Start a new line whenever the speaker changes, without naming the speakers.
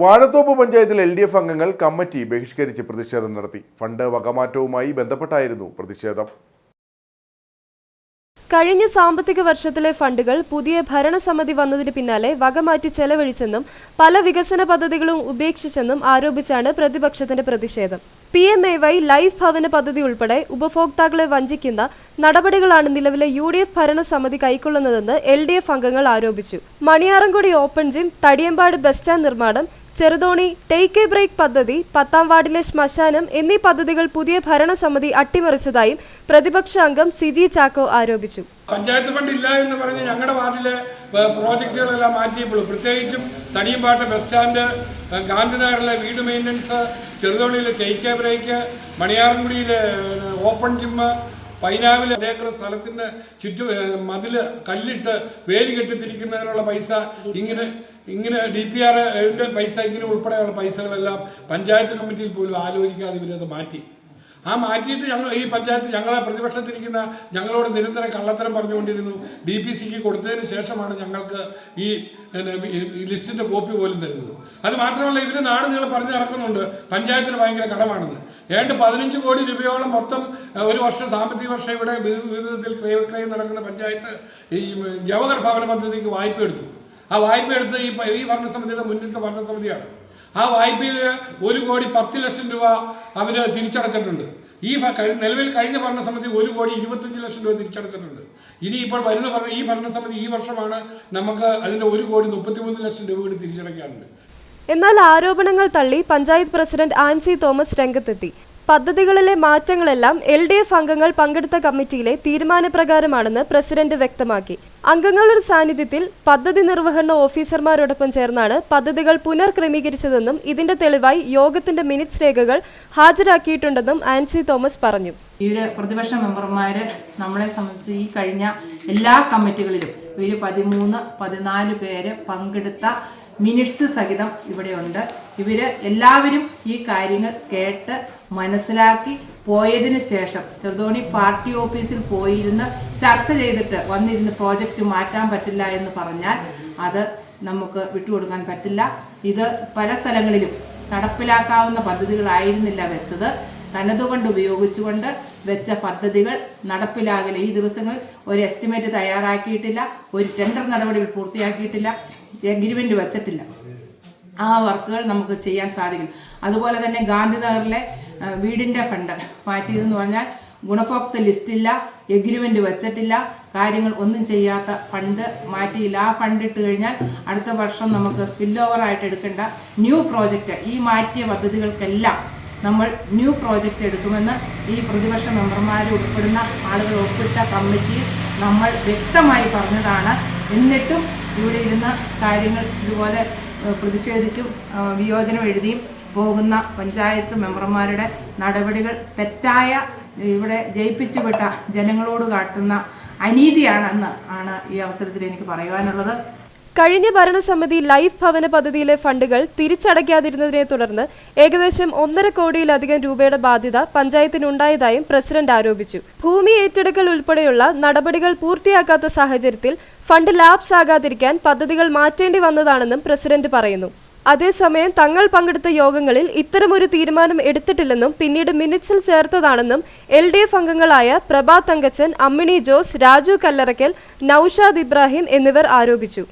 വാഴത്തോപ്പ് പഞ്ചായത്തിൽ L D F അംഗങ്ങൾ committee ബഹിഷ്കരിച്ച് പ്രതിഷേധം നടത്തി. ഫണ്ട് വകമാറ്റവുമായി ബന്ധപ്പെട്ടായിരുന്നു പ്രതിഷേധം.
കഴിഞ്ഞ സാമ്പത്തിക വർഷത്തിലെ ഫണ്ടുകൾ പുതിയ ഭരണസമിതി വന്നതിന് പിന്നാലെ വകമാറ്റി ചെലവഴിച്ചെന്നും പല വികസന പദ്ധതികളും ഉപേക്ഷിച്ചെന്നും ആരോപിച്ചാണ് പ്രതിപക്ഷത്തിന്റെ പ്രതിഷേധം. P M A Y life ഭവന പദ്ധതി ഉൾപ്പെടെ ഉപഭോക്താക്കളെ വഞ്ചിക്കുന്ന നടപടികളാണ് നിലവിലെ യു ഡി എഫ് ഭരണസമിതി കൈക്കൊള്ളുന്നതെന്ന് എൽ ഡി എഫ് അംഗങ്ങൾ ആരോപിച്ചു. Maniyarankudi open gym Thadiyampad bus stand നിർമ്മാണം ചെറുതോണി ടേക്ക് എ ബ്രേക്ക് പദ്ധതി പത്താം വാർഡിലെ ശ്മശാനം എന്നീ പദ്ധതികൾ പുതിയ ഭരണസമിതി അട്ടിമറിച്ചതായും പ്രതിപക്ഷ അംഗം സിജി ചാക്കോ ആരോപിച്ചു.
പഞ്ചായത്ത് ഫണ്ട് ഇല്ല എന്ന് പറഞ്ഞ് ഞങ്ങളുടെ വാർഡിലെ പ്രോജക്റ്റുകളെല്ലാം മാറ്റിയപ്പോൾ പ്രത്യേകിച്ചും തടിയമ്പാട്ട് ബസ് സ്റ്റാൻഡ് ഗാന്ധിനഗറിലെ വീട് മെയിന്റനൻസ് ചെറുതോണിയിലെ ടേക്ക് എ ബ്രേക്ക് മണിയാറൻകുടിയിലെ ഓപ്പൺ ജിമ്മ് പൈനാവിലെ ഏക്കർ സ്ഥലത്തിന്റെ ചുറ്റു മതിൽ കല്ലിട്ട് വേലി കെട്ടിത്തിരിക്കുന്നതിനുള്ള പൈസ ഇങ്ങനെ ഇങ്ങനെ ഡി പി ആർ പൈസ ഇങ്ങനെ ഉൾപ്പെടെയുള്ള പൈസകളെല്ലാം പഞ്ചായത്ത് കമ്മിറ്റിയിൽ പോലും ആലോചിക്കാതെ ഇവരത് മാറ്റി. ആ മാറ്റിയിട്ട് ഞങ്ങൾ ഈ പഞ്ചായത്ത് ഞങ്ങളെ പ്രതിപക്ഷത്തിരിക്കുന്ന ഞങ്ങളോട് നിരന്തരം കള്ളത്തരം പറഞ്ഞുകൊണ്ടിരുന്നു. ഡി പി സിക്ക് കൊടുത്തതിന് ശേഷമാണ് ഞങ്ങൾക്ക് ഈ ലിസ്റ്റിന്റെ കോപ്പി പോലും തരുന്നത്. അത് മാത്രമല്ല നാട് നിങ്ങൾ പറഞ്ഞു നടക്കുന്നുണ്ട്. പഞ്ചായത്തിന് ഭയങ്കര കടമാണെന്ന്. ഏണ്ട് പതിനഞ്ച് കോടി രൂപയോളം മൊത്തം ഒരു വർഷം സാമ്പത്തിക വർഷം ഇവിടെ വിധത്തിൽ ക്രയവിക്രയം നടക്കുന്ന പഞ്ചായത്ത് ഈ ജവഹർ ഭവന പദ്ധതിക്ക് വായ്പ എടുത്തു ആ വായ്പ എടുത്ത് ഈ ഈ ഭരണസമിതിയുടെ മുന്നിലത്തെ ഭരണസമിതിയാണ്. ആ വായ്പയിൽ ഒരു കോടി പത്ത് ലക്ഷം രൂപ അവർ തിരിച്ചടച്ചിട്ടുണ്ട്. ഈ നിലവിൽ കഴിഞ്ഞ ഭരണസമിതി ഒരു കോടി ഇരുപത്തഞ്ച് ലക്ഷം രൂപ തിരിച്ചടച്ചിട്ടുണ്ട്. ഇനി ഇപ്പോൾ വരുന്ന ഭരണ ഈ ഭരണസമിതി ഈ വർഷമാണ് നമുക്ക് അതിന്റെ ഒരു കോടി മുപ്പത്തിമൂന്ന് ലക്ഷം രൂപ കൂടി തിരിച്ചടയ്ക്കാനുണ്ട്
എന്നാൽ ആരോപണങ്ങൾ തള്ളി പഞ്ചായത്ത് പ്രസിഡന്റ് ആൻസി തോമസ് രംഗത്തെത്തി. പദ്ധതികളിലെ മാറ്റങ്ങളെല്ലാം എൽ ഡി എഫ് അംഗങ്ങൾ പങ്കെടുത്ത കമ്മിറ്റിയിലെ തീരുമാനപ്രകാരമാണെന്ന് പ്രസിഡന്റ് വ്യക്തമാക്കി. അംഗങ്ങളുടെ സാന്നിധ്യത്തിൽ പദ്ധതി നിർവഹണ ഓഫീസർമാരോടൊപ്പം ചേർന്നാണ് പദ്ധതികൾ പുനർക്രമീകരിച്ചതെന്നും ഇതിന്റെ തെളിവായി യോഗത്തിന്റെ മിനിറ്റ്സ് രേഖകൾ ഹാജരാക്കിയിട്ടുണ്ടെന്നും ആൻസി തോമസ് പറഞ്ഞു.
ഇവർ പ്രതിപക്ഷ മെമ്പർമാര് നമ്മളെ സംബന്ധിച്ച് ഈ കഴിഞ്ഞ എല്ലാ കമ്മിറ്റികളിലും ഇവർ പതിമൂന്ന് പതിനാല് പേര് പങ്കെടുത്ത മിനിറ്റ്സ് സഹിതം ഇവിടെയുണ്ട്. ഇവർ എല്ലാവരും ഈ കാര്യങ്ങൾ കേട്ട് മനസ്സിലാക്കി പോയതിന് ശേഷം ചെറുതോണി പാർട്ടി ഓഫീസിൽ പോയിരുന്ന് ചർച്ച ചെയ്തിട്ട് വന്നിരുന്ന് പ്രോജക്റ്റ് മാറ്റാൻ പറ്റില്ല എന്ന് പറഞ്ഞാൽ അത് നമുക്ക് വിട്ടുകൊടുക്കാൻ പറ്റില്ല. ഇത് പല സ്ഥലങ്ങളിലും നടപ്പിലാക്കാവുന്ന പദ്ധതികളായിരുന്നില്ല വെച്ചത്. തനതുകൊണ്ട് ഉപയോഗിച്ചുകൊണ്ട് വെച്ച പദ്ധതികൾ നടപ്പിലാകില്ല ഈ ദിവസങ്ങൾ ഒരു എസ്റ്റിമേറ്റ് തയ്യാറാക്കിയിട്ടില്ല. ഒരു ടെൻഡർ നടപടികൾ പൂർത്തിയാക്കിയിട്ടില്ല. എഗ്രിമെന്റ് വച്ചിട്ടില്ല ആ വർക്കുകൾ നമുക്ക് ചെയ്യാൻ സാധിക്കും അതുപോലെ തന്നെ ഗാന്ധിനഗറിലെ വീടിന്റെ ഫണ്ട് മാറ്റിയതെന്ന് പറഞ്ഞാൽ ഗുണഭോക്തൃ ലിസ്റ്റില്ല എഗ്രിമെന്റ് വച്ചിട്ടില്ല കാര്യങ്ങൾ ഒന്നും ചെയ്യാത്ത ഫണ്ട് മാറ്റിയില്ല. ആ ഫണ്ട് ഇട്ട് കഴിഞ്ഞാൽ അടുത്ത വർഷം നമുക്ക് സ്പിൽ ഓവർ ആയിട്ട് എടുക്കേണ്ട ന്യൂ പ്രോജക്റ്റ് ഈ മാറ്റിയ പദ്ധതികൾക്കെല്ലാം നമ്മൾ ന്യൂ പ്രോജക്റ്റ് എടുക്കുമെന്ന് ഈ പ്രതിപക്ഷ മെമ്പർമാർ ഉൾപ്പെടുന്ന ആളുകൾ ഒപ്പിട്ട കമ്മിറ്റിയിൽ നമ്മൾ വ്യക്തമായി പറഞ്ഞതാണ്. എന്നിട്ടും ഇവിടെ ഇരുന്ന കാര്യങ്ങൾ ഇതുപോലെ പ്രതിഷേധിച്ചും വിയോജനം എഴുതിയും പോകുന്ന പഞ്ചായത്ത് മെമ്പർമാരുടെ നടപടികൾ തെറ്റായ ഇവിടെ ജയിപ്പിച്ചു വിട്ട ജനങ്ങളോട് കാട്ടുന്ന അനീതിയാണെന്ന് ആണ് ഈ അവസരത്തിൽ എനിക്ക് പറയുവാനുള്ളത്.
കഴിഞ്ഞ ഭരണസമിതി ലൈഫ് ഭവന പദ്ധതിയിലെ ഫണ്ടുകൾ തിരിച്ചടയ്ക്കാതിരുന്നതിനെ തുടർന്ന് ഏകദേശം ഒന്നര കോടിയിലധികം രൂപയുടെ ബാധ്യത പഞ്ചായത്തിനുണ്ടായതായും പ്രസിഡന്റ് ആരോപിച്ചു. ഭൂമി ഏറ്റെടുക്കൽ ഉൾപ്പെടെയുള്ള നടപടികൾ പൂർത്തിയാക്കാത്ത സാഹചര്യത്തിൽ ഫണ്ട് ലാപ്സ് ആകാതിരിക്കാൻ പദ്ധതികൾ മാറ്റേണ്ടി വന്നതാണെന്നും പ്രസിഡന്റ് പറയുന്നു. അതേസമയം തങ്ങൾ പങ്കെടുത്ത യോഗങ്ങളിൽ ഇത്തരമൊരു തീരുമാനം എടുത്തിട്ടില്ലെന്നും പിന്നീട് മിനിറ്റ്സിൽ ചേർത്തതാണെന്നും എൽ ഡി എഫ് അംഗങ്ങളായ പ്രഭാ തങ്കച്ചൻ അമ്മിണി ജോസ് രാജു കല്ലറയ്ക്കൽ നൌഷാദ് ഇബ്രാഹിം എന്നിവർ ആരോപിച്ചു.